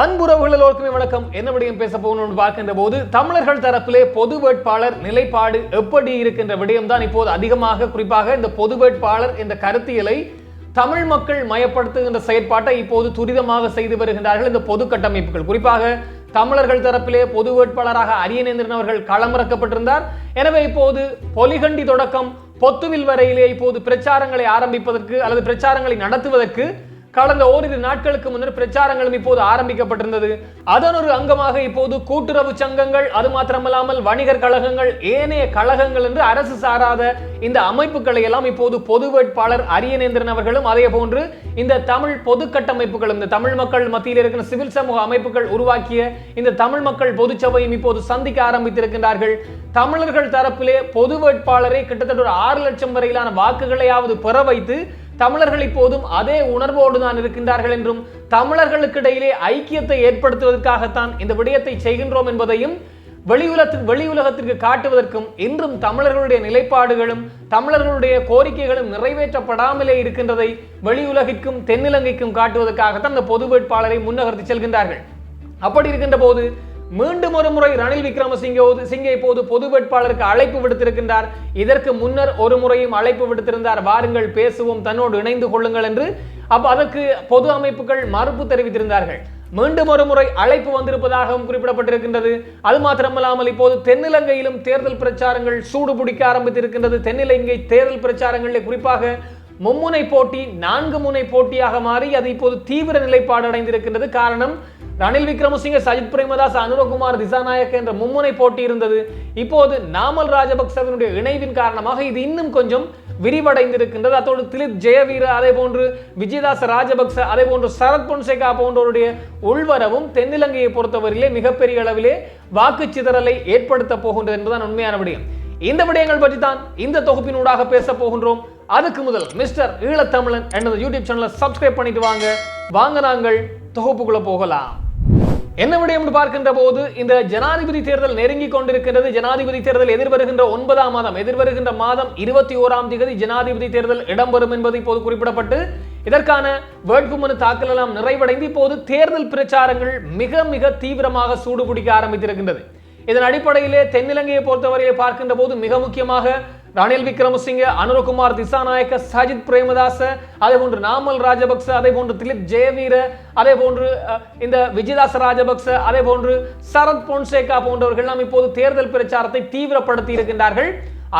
அன்புறவுகள் எல்லோருக்குமே வணக்கம். என்ன விடயம் பேச போகணும்னு பார்க்கின்ற போது தமிழர்கள் தரப்பிலே பொது வேட்பாளர் நிலைப்பாடு எப்படி இருக்கின்ற விடயம் தான் இப்போது அதிகமாக குறிப்பாக இந்த பொது வேட்பாளர் என்ற கருத்தியலை தமிழ் மக்கள் மயப்படுத்துகின்ற செயற்பாட்டை இப்போது துரிதமாக செய்து வருகின்றார்கள் இந்த பொது கட்டமைப்புகள். குறிப்பாக தமிழர்கள் தரப்பிலே பொது வேட்பாளராக அரியநேந்திரன் அவர்கள் களமிறக்கப்பட்டிருந்தார். எனவே இப்போது பொலிகண்டி தொடக்கம் பொத்துவில் வரையிலே இப்போது பிரச்சாரங்களை ஆரம்பிப்பதற்கு அல்லது பிரச்சாரங்களை நடத்துவதற்கு கடந்த ஓரிரு நாட்களுக்கு முன்னர் பிரச்சாரங்களும் இப்போது ஆரம்பிக்கப்பட்டிருந்தது. அதன் ஒரு அங்கமாக இப்போது கூட்டுறவு சங்கங்கள் அது மாத்திரமல்லாமல் வணிகர் கழகங்கள் ஏனைய கழகங்கள் என்று அரசு சாராத இந்த அமைப்புகளை எல்லாம் இப்போது பொது வேட்பாளர் அரியநேந்திரன் அவர்களும் அதே போன்று இந்த தமிழ் பொது கட்டமைப்புகளும் இந்த தமிழ் மக்கள் மத்தியில் இருக்கிற சிவில் சமூக அமைப்புகள் உருவாக்கிய இந்த தமிழ் மக்கள் பொதுச்சபையும் இப்போது சந்திக்க ஆரம்பித்திருக்கின்றார்கள். தமிழர்கள் தரப்பிலே பொது வேட்பாளரை கிட்டத்தட்ட ஒரு ஆறு லட்சம் வரையிலான வாக்குகளையாவது பெற வைத்து தமிழர்கள் இப்போதும் அதே உணர்வோடு தான் இருக்கின்றார்கள் என்றும் தமிழர்களுக்கு இடையிலே ஐக்கியத்தை ஏற்படுத்துவதற்காகத்தான் இந்த விடயத்தை செய்கின்றோம் என்பதையும் வெளியுலகத்திற்கு வெளியுலகத்திற்கு காட்டுவதற்கும் இன்றும் தமிழர்களுடைய நிலைப்பாடுகளும் தமிழர்களுடைய கோரிக்கைகளும் நிறைவேற்றப்படாமலே இருக்கின்றதை வெளியுலகிற்கும் தென்னிலங்கைக்கும் காட்டுவதற்காகத்தான் அந்த பொது வேட்பாளரை முன்னகர்த்தி செல்கின்றார்கள். அப்படி இருக்கின்ற போது மீண்டும் ஒரு முறை ரணில் விக்ரமசிங்கே சிங்கே இப்போது பொது வேட்பாளருக்கு அழைப்பு விடுத்திருக்கின்றார். இதற்கு முன்னர் ஒரு முறையும் அழைப்பு விடுத்திருந்தார். வாருங்கள் பேசுவோம் தன்னோடு இணைந்து கொள்ளுங்கள் என்று. அப்ப அதற்கு பொது அமைப்புகள் மறுப்பு தெரிவித்திருந்தார்கள். மீண்டும் ஒரு முறை அழைப்பு வந்திருப்பதாகவும் குறிப்பிடப்பட்டிருக்கின்றது. அது மாத்திரமல்லாமல் இப்போது தென்னிலங்கையிலும் தேர்தல் பிரச்சாரங்கள் சூடு பிடிக்க ஆரம்பித்திருக்கின்றது. தென்னிலங்கை தேர்தல் பிரச்சாரங்களில் குறிப்பாக மும்முனை போட்டி நான்கு முனை போட்டியாக மாறி அது இப்போது தீவிர நிலைப்பாடு அடைந்திருக்கின்றது. காரணம் ரணில் விக்ரமசிங்க சஜித் பிரேமதாஸ் அனுரகுமார் திசாநாயக் என்ற மும்முனை போட்டி இருந்தது இப்போது நாமல் ராஜபக்சவினுடைய இணைவின் காரணமாக இது இன்னும் கொஞ்சம் விரிவடைந்திருக்கின்றது. அத்தோடு திலிப் ஜெயவீர அதே போன்று விஜயதாஸ் ராஜபக்ச அதே போன்று சரத் பொன்சேகா போன்றவருடைய உள்வரவும் தென்னிலங்கையை பொறுத்தவரையிலே மிகப்பெரிய அளவிலே வாக்கு சிதறலை ஏற்படுத்த போகின்றது என்பதுதான் உண்மையான விடயம். இந்த விடயங்கள் பற்றி தான் இந்த தொகுப்பினூடாக பேச போகின்றோம். அதுக்கு முதல் மிஸ்டர் ஈழத்தமிழன் எனது யூடியூப் சேனலை சப்ஸ்கிரைப் பண்ணிட்டு வாங்க. வாங்க நாங்கள் தொகுப்புக்குள்ள போகலாம். என்ன விடயம் பார்க்கின்ற போது இந்த ஜனாதிபதி தேர்தல் நெருங்கி கொண்டிருக்கின்றது. ஜனாதிபதி தேர்தல் எதிர்வருகின்ற ஒன்பதாம் மாதம் எதிர்வருகின்ற மாதம் இருபத்தி ஓராம் தேதி ஜனாதிபதி தேர்தல் இடம்பெறும் என்பது இப்போது குறிப்பிடப்பட்டு இதற்கான வேட்புமனு தாக்கல் எல்லாம் நிறைவடைந்து இப்போது தேர்தல் பிரச்சாரங்கள் மிக மிக தீவிரமாக சூடுபிடிக்க ஆரம்பித்திருக்கின்றது. இதன் அடிப்படையிலே தென்னிலங்கையை பொறுத்தவரையிலே பார்க்கின்ற போது மிக முக்கியமாக ரணில் விக்ரமசிங்க அனுரகுமார் திசாநாயக்க சஜித் பிரேமதாச அதே போன்று நாமல் ராஜபக்ச அதே போன்று திலிப் ஜெயவீர அதே போன்று இந்த விஜயதாச ராஜபக்ச அதே போன்று சரத் பொன்சேகா போன்றவர்கள் நாம் இப்போது தேர்தல் பிரச்சாரத்தை தீவிரப்படுத்தி இருக்கின்றார்கள்.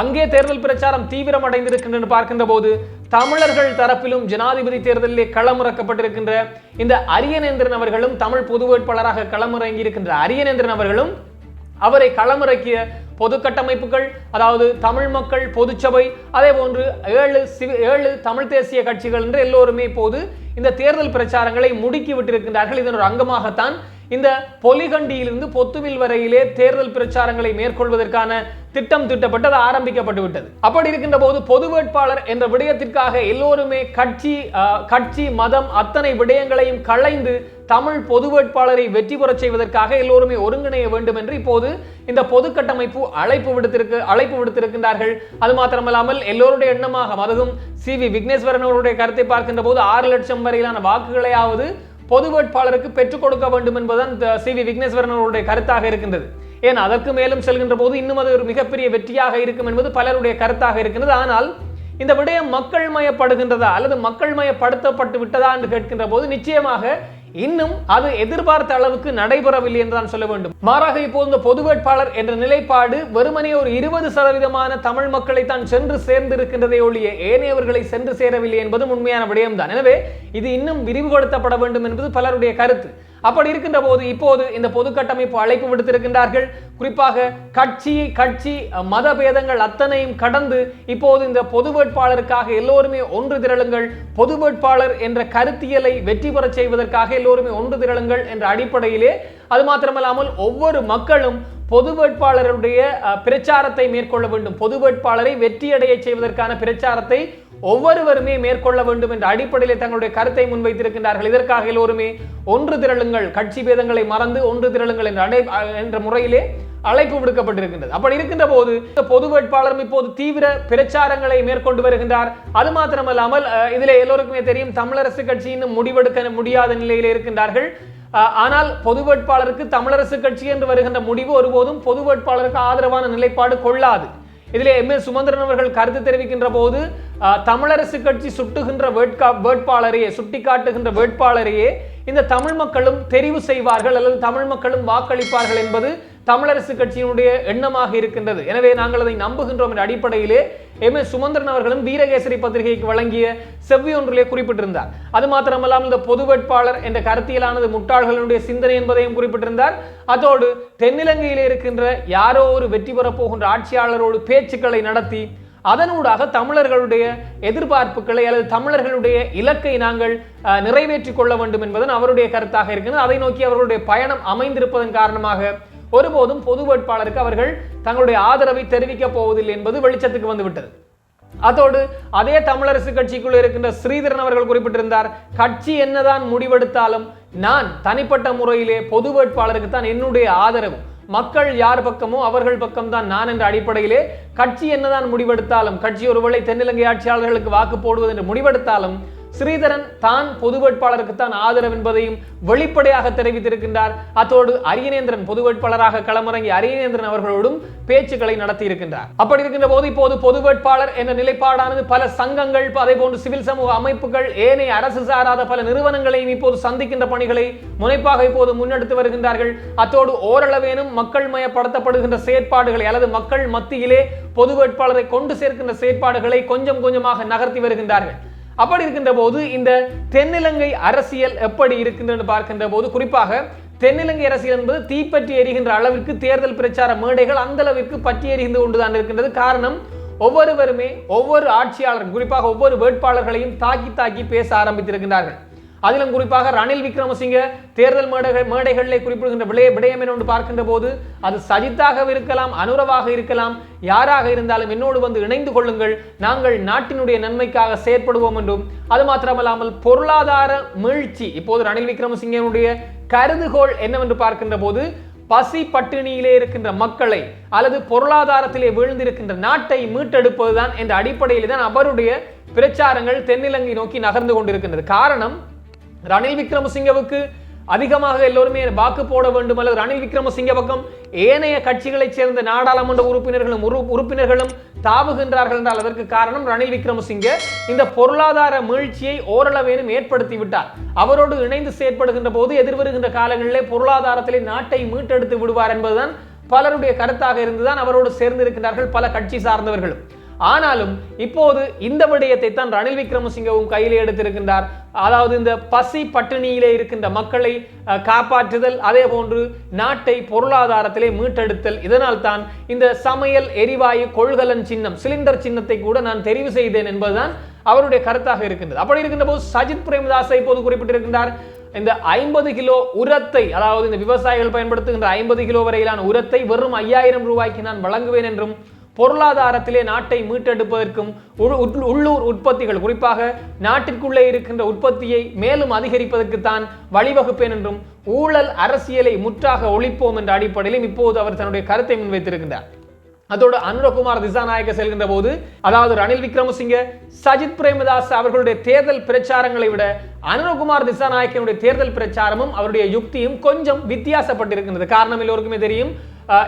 அங்கே தேர்தல் பிரச்சாரம் தீவிரம் அடைந்திருக்கின்றன பார்க்கின்ற போது தமிழர்கள் தரப்பிலும் ஜனாதிபதி தேர்தலிலே களமிறக்கப்பட்டிருக்கின்ற இந்த அரியநேந்திரன் அவர்களும் தமிழ் பொது வேட்பாளராக களமிறங்கி இருக்கின்ற அரியநேந்திரன் அவர்களும் அவரை களமிறக்கிய பொது கட்டமைப்புகள் அதாவது தமிழ் மக்கள் பொதுச்சபை அதே போன்று ஏழு சிவி ஏழு தமிழ் தேசிய கட்சிகள் என்று எல்லோருமே இப்போது இந்த தேர்தல் பிரச்சாரங்களை முடுக்கி விட்டிருக்கின்றார்கள். இதன் ஒரு அங்கமாகத்தான் இந்த பொலிகண்டியிலிருந்து பொத்துவில் வரையிலே தேர்தல் பிரச்சாரங்களை மேற்கொள்வதற்கான திட்டம் திட்டப்பட்டு அது ஆரம்பிக்கப்பட்டு விட்டது. அப்படி இருக்கின்ற போது பொது வேட்பாளர் என்ற விடயத்திற்காக எல்லோருமே கட்சி கட்சி மதம் அத்தனை விடயங்களையும் களைந்து தமிழ் பொது வேட்பாளரை வெற்றி பெறச் செய்வதற்காக எல்லோருமே ஒருங்கிணைய வேண்டும் என்று இப்போது இந்த பொது கட்டமைப்பு அழைப்பு விடுத்திருக்கு அழைப்பு விடுத்திருக்கின்றார்கள். அது மாத்திரமல்லாமல் எல்லோருடைய எண்ணமாக அதுவும் சி. வி. விக்னேஸ்வரன் அவருடைய கருத்தை பார்க்கின்ற போது ஆறு லட்சம் வரையிலான வாக்குகளையாவது பொது வேட்பாளருக்கு பெற்றுக் கொடுக்க வேண்டும் என்பதுதான் இந்த சி. வி. விக்னேஸ்வரன் அவருடைய கருத்தாக இருக்கின்றது. ஏன் அதற்கு மேலும் செல்கின்ற போது இன்னும் அது ஒரு மிகப்பெரிய வெற்றியாக இருக்கும் என்பது பலருடைய கருத்தாக இருக்கின்றது. ஆனால் இந்த விடயம் மக்கள் மயப்படுகின்றதா அல்லது மக்கள் மயப்படுத்தப்பட்டு விட்டதா என்று கேட்கின்ற போது நிச்சயமாக இன்னும் அது எதிர்பார்த்த அளவுக்கு நடைபெறவில்லை என்று தான் சொல்ல வேண்டும். மாறாக இப்போது இந்த பொது வேட்பாளர் என்ற நிலைப்பாடு வெறுமனே ஒரு இருபது சதவீதமான தமிழ் மக்களை தான் சென்று சேர்ந்திருக்கின்றதை ஒழிய ஏனையவர்களை சென்று சேரவில்லை என்பதும் உண்மையான விடயம்தான். எனவே இது இன்னும் விரிவுபடுத்தப்பட வேண்டும் என்பது பலருடைய கருத்து. அப்படி இருக்கின்ற போது இப்போது இந்த பொது கட்டமைப்பு அழைப்பு விடுத்திருக்கின்றார்கள். குறிப்பாக கட்சி கட்சி மத பேதங்கள் அத்தனையும் கடந்து இப்போது இந்த பொது வேட்பாளருக்காக எல்லோருமே ஒன்று திரளுங்கள். பொது வேட்பாளர் என்ற கருத்தியலை வெற்றி பெற செய்வதற்காக எல்லோருமே ஒன்று திரளுங்கள் என்ற அடிப்படையிலே அது மாத்திரமல்லாமல் ஒவ்வொரு மக்களும் பொது வேட்பாளருடைய பிரச்சாரத்தை மேற்கொள்ள வேண்டும். பொது வேட்பாளரை வெற்றியடைய செய்வதற்கான பிரச்சாரத்தை ஒவ்வொருவருமே மேற்கொள்ள வேண்டும் என்ற அடிப்படையில் தங்களுடைய கருத்தை முன்வைத்திருக்கின்றார்கள். இதற்காக எல்லோருமே ஒன்று திரளுங்கள். கட்சி பேதங்களை மறந்து ஒன்று திரளுங்கள் என்ற அடை என்ற முறையிலே அழைப்பு விடுக்கப்பட்டிருக்கின்றது. அப்படி இருக்கின்ற போது இந்த பொது வேட்பாளரும் இப்போது தீவிர பிரச்சாரங்களை மேற்கொண்டு வருகின்றார். அது மாத்திரமல்லாமல் இதில் எல்லோருக்குமே தெரியும் தமிழரசு கட்சியின் முடிவெடுக்க முடியாத நிலையில் இருக்கின்றார்கள். ஆனால் பொது வேட்பாளருக்கு தமிழரசு கட்சி என்று வருகின்ற முடிவு ஒருபோதும் பொது வேட்பாளருக்கு ஆதரவான நிலைப்பாடு கொள்ளாது. இதில் எம். எஸ். சுமந்திரன் அவர்கள் கருத்து தெரிவிக்கின்ற போது தமிழரசு கட்சி சுட்டுகின்ற வேட்கா வேட்பாளரையே சுட்டிக்காட்டுகின்ற வேட்பாளரையே இந்த தமிழ் மக்களும் தெரிவு செய்வார்கள் அல்லது தமிழ் மக்களும் வாக்களிப்பார்கள் என்பது தமிழரசு கட்சியினுடைய எண்ணமாக இருக்கின்றது. எனவே நாங்கள் அதை நம்புகின்றோம் என்ற அடிப்படையிலே எம் எஸ் சுமந்திரன் அவர்களும் வீரகேசரி பத்திரிகைக்கு வழங்கிய செவ்வி ஒன்றிலே குறிப்பிட்டிருந்தார். அது மாத்திரமல்லாமல் இந்த பொது வேட்பாளர் என்ற கருத்தியலானது முட்டாள்களுடைய சிந்தனை என்பதையும் குறிப்பிட்டிருந்தார். அதோடு தென்னிலங்கையில் இருக்கின்ற யாரோ ஒரு வெற்றி பெறப் போகின்ற ஆட்சியாளரோடு பேச்சுக்களை நடத்தி அதனூடாக தமிழர்களுடைய எதிர்பார்ப்புகளை அல்லது தமிழர்களுடைய இலக்கை நாங்கள் அஹ், கொள்ள வேண்டும் என்பதன் அவருடைய கருத்தாக இருக்கிறது அதை நோக்கி அவர்களுடைய பயணம் அமைந்திருப்பதன் காரணமாக ஒருபோதும் பொது வேட்பாளருக்கு அவர்கள் தங்களுடைய ஆதரவை தெரிவிக்கப் போவதில்லை என்பது வெளிச்சத்துக்கு வந்துவிட்டது. அதோடு அதே தமிழரசு கட்சிக்குள் இருக்கின்ற ஸ்ரீதரன் அவர்கள் குறிப்பிட்டிருந்தார் கட்சி என்னதான் முடிவெடுத்தாலும் நான் தனிப்பட்ட முறையிலே பொது வேட்பாளருக்கு தான் என்னுடைய ஆதரவு. மக்கள் யார் பக்கமோ அவர்கள் பக்கம்தான் நான் என்ற அடிப்படையிலே கட்சி என்னதான் முடிவெடுத்தாலும் கட்சி ஒருவேளை தென்னிலங்கை ஆட்சியாளர்களுக்கு வாக்கு போடுவது என்று முடிவெடுத்தாலும் ஸ்ரீதரன் தான் பொது வேட்பாளருக்கு தான் ஆதரவு என்பதையும் வெளிப்படையாக தெரிவித்திருக்கின்றார். அத்தோடு அரியநேந்திரன் பொது வேட்பாளராக களமிறங்கிய அரியநேந்திரன் அவர்களோடும் பேச்சுக்களை நடத்தி இருக்கின்றார் அப்படி இருக்கின்ற போது இப்போது பொது வேட்பாளர் என்ற நிலைப்பாடானது பல சங்கங்கள் அதே போன்று சிவில் சமூக அமைப்புகள் ஏனைய அரசு சாராத பல நிறுவனங்களையும் இப்போது சந்திக்கின்ற பணிகளை முனைப்பாக இப்போது முன்னெடுத்து வருகின்றார்கள். அத்தோடு ஓரளவேனும் மக்கள் மயப்படுத்தப்படுகின்ற செயற்பாடுகளை அல்லது மக்கள் மத்தியிலே பொது வேட்பாளரை கொண்டு சேர்க்கின்ற செயற்பாடுகளை கொஞ்சம் கொஞ்சமாக நகர்த்தி வருகின்றார்கள். அப்படி இருக்கின்ற போது இந்த தென்னிலங்கை அரசியல் எப்படி இருக்கின்றது பார்க்கின்ற போது குறிப்பாக தென்னிலங்கை அரசியல் என்பது தீப்பற்றி எரிகின்ற அளவிற்கு தேர்தல் பிரச்சார மேடைகள் அந்த அளவிற்கு பற்றி எரிகின்ற கொண்டுதான் இருக்கின்றது. காரணம் ஒவ்வொருவருமே ஒவ்வொரு ஆட்சியாளர் குறிப்பாக ஒவ்வொரு வேட்பாளர்களையும் தாக்கி தாக்கி பேச ஆரம்பித்திருக்கிறார்கள் அதிலும் குறிப்பாக ரணில் விக்ரமசிங்க தேர்தல் மேடைகள் மேடைகளில் குறிப்பிடுகின்ற விளைய விடயம் என்று பார்க்கின்ற போது அது சஜித்தாக இருக்கலாம் அனுரவாக இருக்கலாம் யாராக இருந்தாலும் என்னோடு வந்து இணைந்து கொள்ளுங்கள் நாங்கள் நாட்டினுடைய நன்மைக்காக செயற்படுவோம் என்றும் அது மாத்திரமல்லாமல் பொருளாதார மீழ்ச்சி இப்போது ரணில் விக்ரமசிங்கனுடைய கருதுகோள் என்னவென்று பார்க்கின்ற போது பசி பட்டினியிலே இருக்கின்ற மக்களை அல்லது பொருளாதாரத்திலே வீழ்ந்திருக்கின்ற நாட்டை மீட்டெடுப்பதுதான் என்ற அடிப்படையில் தான் அவருடைய பிரச்சாரங்கள் தென்னிலங்கை நோக்கி நகர்ந்து கொண்டிருக்கின்றது. காரணம் ரணில் விக்ரமசிங்கவுக்கு அதிகமாக எல்லோருமே வாக்கு போட வேண்டும் அல்லது ரணில் விக்ரமசிங்க பக்கம் ஏனைய கட்சிகளைச் சேர்ந்த நாடாளுமன்ற உறுப்பினர்களும் உறுப்பினர்களும் தாவுகின்றார்கள் என்றால் அதற்கு காரணம் ரணில் விக்ரமசிங்க. இந்த பொருளாதார மீழ்ச்சியை ஓரளவேனும் ஏற்படுத்தி விட்டார் அவரோடு இணைந்து செயற்படுகின்ற போது எதிர்வருகின்ற காலங்களிலே பொருளாதாரத்திலே நாட்டை மீட்டெடுத்து விடுவார் என்பதுதான் பலருடைய கருத்தாக இருந்துதான் அவரோடு சேர்ந்திருக்கின்றார்கள் பல கட்சி சார்ந்தவர்களும். ஆனாலும் இப்போது இந்த விடயத்தை தான் ரணில் விக்ரமசிங்கவும் கையில் எடுத்திருக்கின்றார். அதாவது இந்த பசி பட்டினியிலே இருக்கின்ற மக்களை காப்பாற்றுதல் அதே போன்று நாட்டை பொருளாதாரத்திலே மீட்டெடுத்தல் இதனால் தான் இந்த சமையல் எரிவாயு கொள்கலன் சின்னம் சிலிண்டர் சின்னத்தை கூட நான் தெரிவு செய்தேன் என்பதுதான் அவருடைய கருத்தாக இருக்கின்றது. அப்படி இருக்கின்ற போது சஜித் பிரேமதாசை இப்போது குறிப்பிட்டிருக்கின்றார். இந்த ஐம்பது கிலோ உரத்தை அதாவது இந்த விவசாயிகள் பயன்படுத்துகின்ற ஐம்பது கிலோ வரையிலான உரத்தை வெறும் ஐயாயிரம் ரூபாய்க்கு நான் வழங்குவேன் என்றும் பொருளாதாரத்திலே நாட்டை மீட்டெடுப்பதற்கும் உள்ளூர் உற்பத்திகள் குறிப்பாக நாட்டிற்குள்ளே இருக்கின்ற உற்பத்தியை மேலும் அதிகரிப்பதற்குத்தான் வழிவகுப்பேன் என்றும் ஊழல் அரசியலை முற்றாக ஒழிப்போம் என்ற அடிப்படையிலும் இப்போது அவர் தன்னுடைய கருத்தை முன்வைத்திருக்கின்றார். அதோடு அனுரகுமார் திசாநாயக்க செல்கின்ற போது அதாவது ரணில் விக்ரமசிங்க சஜித் பிரேமதாஸ் அவர்களுடைய தேர்தல் பிரச்சாரங்களை விட அனுரகுமார் திசாநாயக்கனுடைய தேர்தல் பிரச்சாரமும் அவருடைய யுக்தியும் கொஞ்சம் வித்தியாசப்பட்டிருக்கின்றது. காரணம் எல்லோருக்குமே தெரியும்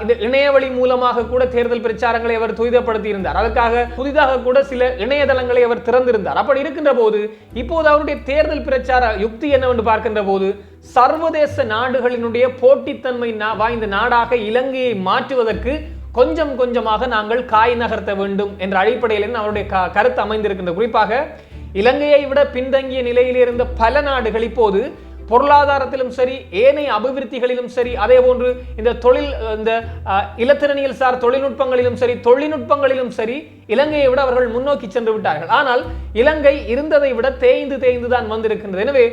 இந்த இணையவழி மூலமாக கூட தேர்தல் பிரச்சாரங்களை அவர் துரிதப்படுத்தி இருந்தார் அதற்காக புதிதாக கூட சில இணையதளங்களை அவர் திறந்திருந்தார். அப்படி இருக்கின்ற போது இப்போது அவருடைய தேர்தல் பிரச்சார யுக்தி என்னவென்று பார்க்கின்ற போது சர்வதேச நாடுகளினுடைய போட்டித்தன்மை வாய்ந்த நாடாக இலங்கையை மாற்றுவதற்கு கொஞ்சம் கொஞ்சமாக நாங்கள் காய் நகர்த்த வேண்டும் என்ற அடிப்படையில் அவருடைய க- கருத்து அமைந்திருக்கின்ற குறிப்பாக இலங்கையை விட பின்தங்கிய நிலையில் இருந்த பல நாடுகள் இப்போது பொருளாதாரத்திலும் சரி ஏனைய அபிவிருத்திகளிலும் சரி அதே போன்று இந்த தொழில் இந்த அஹ், சார் தொழில்நுட்பங்களிலும் சரி தொழில்நுட்பங்களிலும் சரி இலங்கையை விட அவர்கள் முன்னோக்கி சென்று விட்டார்கள். ஆனால் இலங்கை இருந்ததை விட தேய்ந்து தேய்ந்து தான் வந்திருக்கின்றது. எனவே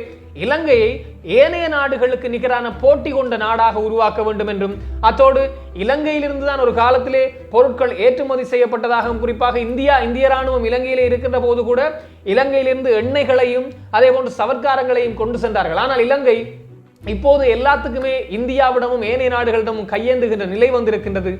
இலங்கையை ஏனைய நாடுகளுக்கு நிகரான போட்டி கொண்ட நாடாக உருவாக்க வேண்டும் என்றும் அத்தோடு இலங்கையிலிருந்து தான் ஒரு காலத்திலே பொருட்கள் ஏற்றுமதி செய்யப்பட்டதாகவும் குறிப்பாக இந்தியா இந்திய ராணுவம் இலங்கையிலே இருக்கின்ற போது கூட இலங்கையிலிருந்து எண்ணெய்களையும் அதே போன்று சவர்க்காரங்களையும் கொண்டு சென்றார்கள். ஆனால் இலங்கை இப்போது எல்லாத்துக்குமே இந்தியாவிடமும் ஏனைய நாடுகளிடமும் கையேந்துகின்ற நிலை வந்திருக்கின்றது.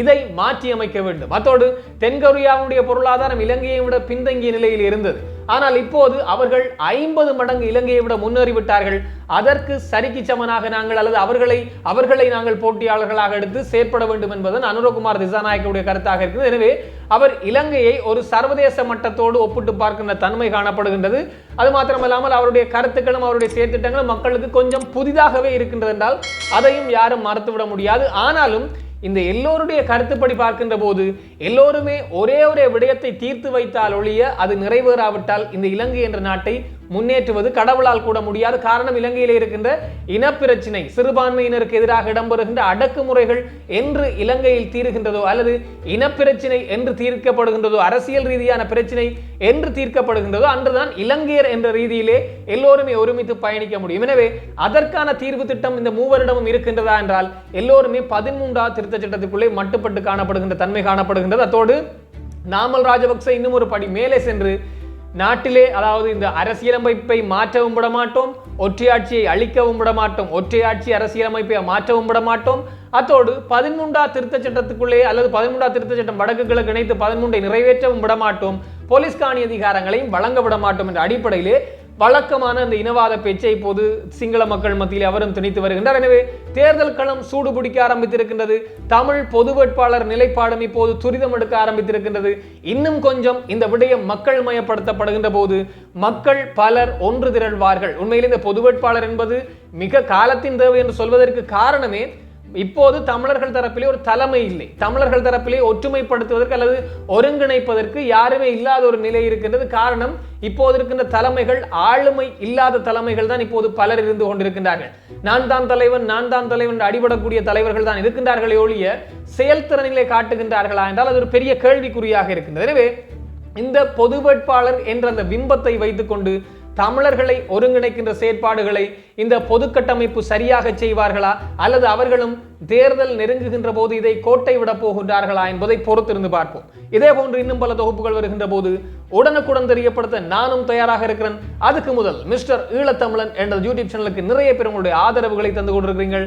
இதை மாற்றி அமைக்க வேண்டும். அத்தோடு தென்கொரியாவுடைய பொருளாதாரம் இலங்கையை விட பின்தங்கிய நிலையில் இருந்தது. ஆனால் இப்போது அவர்கள் ஐம்பது மடங்கு இலங்கையை விட முன்னேறிவிட்டார்கள். அதற்கு சரிக்கு சமனாக நாங்கள் அல்லது அவர்களை அவர்களை நாங்கள் போட்டியாளர்களாக எடுத்து செயற்பட வேண்டும் என்பதன் அனுரகுமார் திசாநாயக்கவுடைய கருத்தாக இருக்கிறது எனவே அவர் இலங்கையை ஒரு சர்வதேச மட்டத்தோடு ஒப்பிட்டு பார்க்கின்ற தன்மை காணப்படுகின்றது. அது மாத்திரமல்லாமல் அவருடைய கருத்துக்களும் அவருடைய செயற்திட்டங்களும் மக்களுக்கு கொஞ்சம் புதிதாகவே இருக்கின்றது என்றால் அதையும் யாரும் மறுத்துவிட முடியாது. ஆனாலும் இந்த எல்லோருடைய கருத்துப்படி பார்க்கின்ற போது எல்லோருமே ஒரே ஒரே விடயத்தை தீர்த்து வைத்தால் ஒழிய அது நிறைவேறாவிட்டால் இந்த இலங்கை என்ற நாட்டை முன்னேற்றுவது கடவுளால் கூட முடியாது. காரணம் இலங்கையில் இருக்கின்ற இனப்பிரச்சினை சிறுபான்மையினருக்கு எதிராக இடம்பெறுகின்ற அடக்குமுறைகள் என்று இலங்கையில் தீருகின்றதோ அல்லது இனப்பிரச்சினை என்று தீர்க்கப்படுகின்றதோ அரசியல் ரீதியான பிரச்சினை என்று தீர்க்கப்படுகின்றதோ அன்றுதான் இலங்கையர் என்ற ரீதியிலே எல்லோருமே ஒருமித்து பயணிக்க முடியும். எனவே அதற்கான தீர்வு திட்டம் இந்த மூவரிடமும் இருக்கின்றதா என்றால் எல்லோருமே பதிமூன்றாவது திருத்த சட்டத்துக்குள்ளே மட்டுப்பட்டு காணப்படுகின்ற தன்மை காணப்படுகின்றது. அத்தோடு நாமல் ராஜபக்ச இன்னும் ஒரு படி மேலே சென்று நாட்டிலே அதாவது இந்த அரசியலமைப்பை மாற்றவும் விட மாட்டோம் ஒற்றையாட்சியை அழிக்கவும் விட மாட்டோம் ஒற்றையாட்சி அரசியலமைப்பை மாற்றவும் விட மாட்டோம் அத்தோடு பதிமூன்றா திருத்த சட்டத்துக்குள்ளே அல்லது பதிமூன்றா திருத்த சட்டம் வடக்கு கிழக்கு இணைத்து பதிமூன்றை நிறைவேற்றவும் விட மாட்டோம் போலீஸ் காணி அதிகாரங்களையும் வழங்க விட மாட்டோம் என்ற அடிப்படையிலே வழக்கமான அந்த இனவாத பேச்சை இப்போது சிங்கள மக்கள் மத்தியில் அவரும் திணித்து வருகின்றார். எனவே தேர்தல் களம் சூடு பிடிக்க ஆரம்பித்திருக்கின்றது. தமிழ் பொது வேட்பாளர் நிலைப்பாடும் இப்போது துரிதம் எடுக்க ஆரம்பித்திருக்கின்றது. இன்னும் கொஞ்சம் இந்த விடயம் மக்கள் மயப்படுத்தப்படுகின்ற போது மக்கள் பலர் ஒன்று திரள்வார்கள். உண்மையில் இந்த பொது வேட்பாளர் என்பது மிக காலத்தின் தேவை என்று சொல்வதற்கு காரணமே இப்போது தமிழர்கள் தரப்பிலே ஒரு தலைமை இல்லை. தமிழர்கள் தரப்பிலே ஒற்றுமைப்படுத்துவதற்கு அல்லது ஒருங்கிணைப்பதற்கு யாருமே இல்லாத ஒரு நிலை இருக்கின்றது. காரணம் இப்போது இருக்கின்ற தலைமைகள் ஆளுமை இல்லாத தலைமைகள் தான் இப்போது பலர் இருந்து கொண்டிருக்கின்றார்கள். நான் தான் தலைவன் நான் தான் தலைவன் அடிபடக்கூடிய தலைவர்கள் தான் இருக்கின்றார்களே ஒழிய செயல்திறனிலே காட்டுகின்றார்களா என்றால் அது ஒரு பெரிய கேள்விக்குறியாக இருக்கின்றது. எனவே இந்த பொது வேட்பாளர் என்ற அந்த பிம்பத்தை வைத்துக்கொண்டு தமிழர்களை ஒருங்கிணைக்கின்ற செயற்பாடுகளை இந்த பொது கட்டமைப்பு சரியாக செய்வார்களா? அல்லது அவர்களும் தேர்தல் நெருங்குகின்ற போது இதை கோட்டை விட போகின்றார்களா என்பதை பொறுத்திருந்து பார்ப்போம். இதே போன்று இன்னும் பல தொகுப்புகள் வருகின்ற போது உடனுக்குடன் தெரியப்படுத்த நானும் தயாராக இருக்கிறேன். அதுக்கு முதல் மிஸ்டர் ஈழத்தமிழன் என்ற யூடியூப் சேனலுக்கு நிறைய பேர் உங்களுடைய ஆதரவுகளை தந்து கொண்டிருக்கிறீர்கள்.